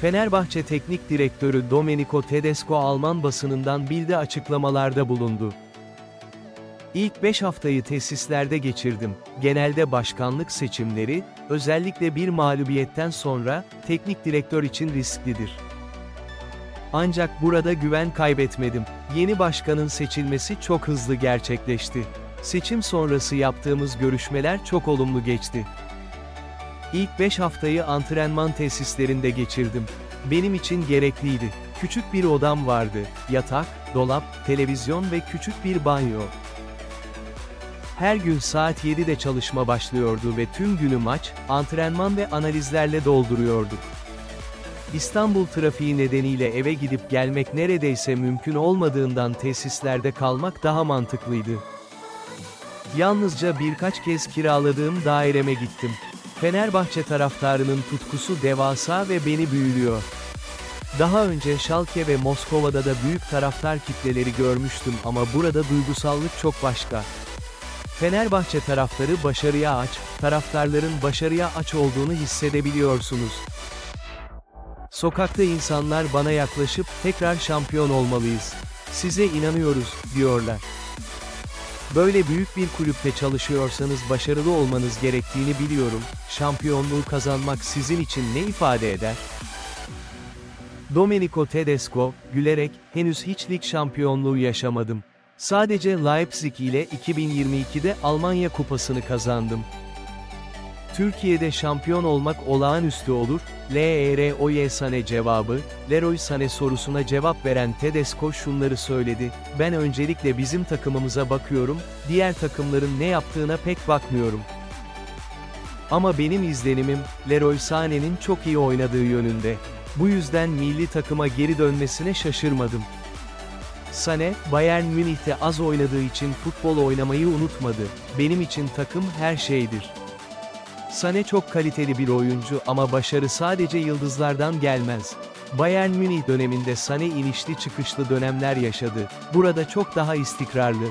Fenerbahçe Teknik Direktörü Domenico Tedesco Alman basınından bildi açıklamalarda bulundu. İlk 5 haftayı tesislerde geçirdim. Genelde başkanlık seçimleri, özellikle bir mağlubiyetten sonra, teknik direktör için risklidir. Ancak burada güven kaybetmedim. Yeni başkanın seçilmesi çok hızlı gerçekleşti. Seçim sonrası yaptığımız görüşmeler çok olumlu geçti. İlk 5 haftayı antrenman tesislerinde geçirdim. Benim için gerekliydi. Küçük bir odam vardı. Yatak, dolap, televizyon ve küçük bir banyo. Her gün saat 7'de çalışma başlıyordu ve tüm günü maç, antrenman ve analizlerle dolduruyorduk. İstanbul trafiği nedeniyle eve gidip gelmek neredeyse mümkün olmadığından tesislerde kalmak daha mantıklıydı. Yalnızca birkaç kez kiraladığım daireme gittim. Fenerbahçe taraftarının tutkusu devasa ve beni büyülüyor. Daha önce Schalke ve Moskova'da da büyük taraftar kitleleri görmüştüm ama burada duygusallık çok başka. Fenerbahçe taraftarı başarıya aç, taraftarların başarıya aç olduğunu hissedebiliyorsunuz. Sokakta insanlar bana yaklaşıp tekrar şampiyon olmalıyız. Size inanıyoruz diyorlar. Böyle büyük bir kulüpte çalışıyorsanız başarılı olmanız gerektiğini biliyorum. Şampiyonluğu kazanmak sizin için ne ifade eder? Domenico Tedesco, gülerek, henüz hiç lig şampiyonluğu yaşamadım. Sadece Leipzig ile 2022'de Almanya kupasını kazandım. Türkiye'de şampiyon olmak olağanüstü olur, L.E.R.O.Y. Sane cevabı, Leroy Sane sorusuna cevap veren Tedesco şunları söyledi, ben öncelikle bizim takımımıza bakıyorum, diğer takımların ne yaptığına pek bakmıyorum. Ama benim izlenimim, Leroy Sané'nin çok iyi oynadığı yönünde. Bu yüzden milli takıma geri dönmesine şaşırmadım. Sane, Bayern Münih'te az oynadığı için futbol oynamayı unutmadı. Benim için takım her şeydir. Sane çok kaliteli bir oyuncu ama başarı sadece yıldızlardan gelmez. Bayern Münih döneminde Sane inişli çıkışlı dönemler yaşadı. Burada çok daha istikrarlı.